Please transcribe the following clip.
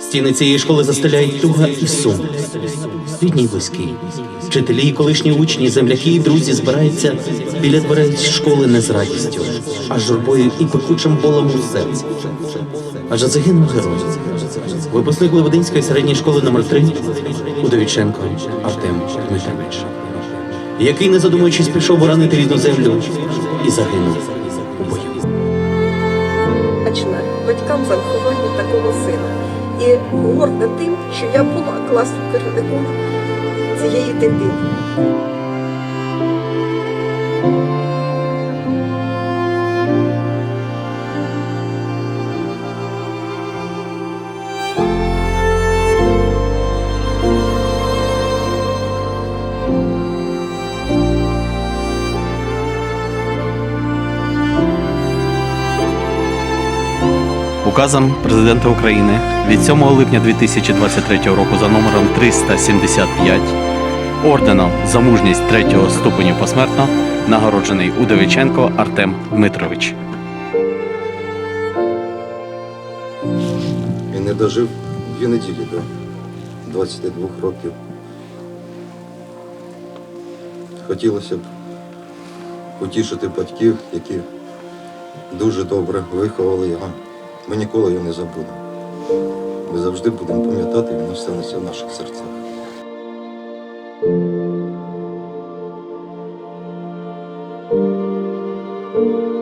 Стіни цієї школи застеляють туга і сум. Рідні й близькі. Вчителі і колишні учні, земляки і друзі збираються біля дверей школи не з радістю, а журбою і пекучим болем у серці. Адже загинув герой. Випускник Лебединської середньої школи номер 3 Удовіченко Артем Дмитрович, який, не задумуючись, пішов боронити рідну землю і загинув у бою. батькам за виховання такого сина. І горда тим, що я була класним керівником цієї дитини. Указом президента України від 7 липня 2023 року за номером 375 орденом за мужність третього ступеню посмертно нагороджений Удовиченко Артем Дмитрович. І не дожив дві неділі до 22 років. Хотілося б утішити батьків, які дуже добре виховали його. Ми ніколи його не забудемо. Ми завжди будемо пам'ятати, він останеться в наших серцях. Дякую.